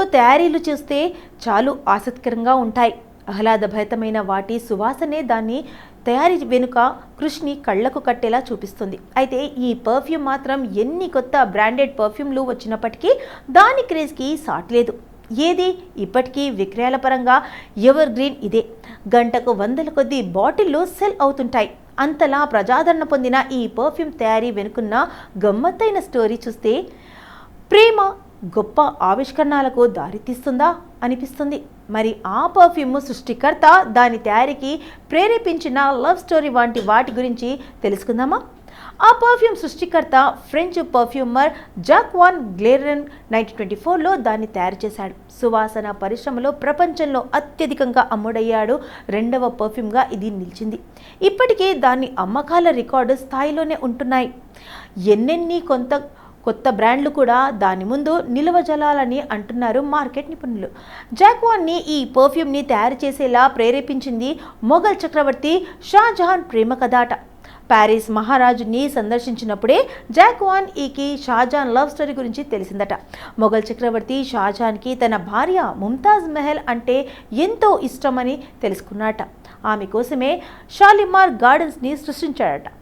పర్ఫ్యూమ్లో తయారీలు చూస్తే చాలు ఆసక్తికరంగా ఉంటాయి. ఆహ్లాదభరితమైన వాటి సువాసనే దాన్ని తయారీ వెనుక కృషిని కళ్ళకు కట్టేలా చూపిస్తుంది. అయితే ఈ పర్ఫ్యూమ్ మాత్రం ఎన్ని కొత్త బ్రాండెడ్ పర్ఫ్యూమ్లు వచ్చినప్పటికీ దాని క్రేజ్కి సాట్లేదు ఏది? ఇప్పటికీ విక్రయాల పరంగా ఎవర్ గ్రీన్ ఇదే. గంటకు వందల కొద్ది బాటిల్లో సెల్ అవుతుంటాయి. అంతలా ప్రజాదరణ పొందిన ఈ పర్ఫ్యూమ్ తయారీ వెనుకున్న గమ్మత్తైన స్టోరీ చూస్తే ప్రేమ గొప్ప ఆవిష్కరణలకు దారితీస్తుందా అనిపిస్తుంది. మరి ఆ పర్ఫ్యూమ్ సృష్టికర్త దాని తయారీకి ప్రేరేపించిన లవ్ స్టోరీ వంటి వాటి గురించి తెలుసుకుందామా? ఆ పర్ఫ్యూమ్ సృష్టికర్త French perfumer Jacques Guerlain nineteen twenty ఫోర్లో దాన్ని తయారు చేశాడు. సువాసన పరిశ్రమలో ప్రపంచంలో అత్యధికంగా అమ్ముడయ్యాడు రెండవ పర్ఫ్యూమ్గా ఇది నిలిచింది. ఇప్పటికే దాని అమ్మకాల రికార్డు స్థాయిలోనే ఉంటున్నాయి. ఎన్నెన్ని కొంత కొత్త బ్రాండ్లు కూడా దాని ముందు నిల్వ జలాలని అంటున్నారు మార్కెట్ నిపుణులు. జాక్వాన్ని ఈ పర్ఫ్యూమ్ని తయారు చేసేలా ప్రేరేపించింది మొఘల్ చక్రవర్తి షాజహాన్ ప్రేమ కథాట. ప్యారిస్ మహారాజుని సందర్శించినప్పుడే జాక్వాన్ ఈకి షాజాన్ లవ్ స్టోరీ గురించి తెలిసిందట. మొఘల్ చక్రవర్తి షాజాన్కి తన భార్య ముంతాజ్ మెహల్ అంటే ఎంతో ఇష్టమని తెలుసుకున్నాట. ఆమె కోసమే షాలిమార్ గార్డెన్స్ని సృష్టించాడట.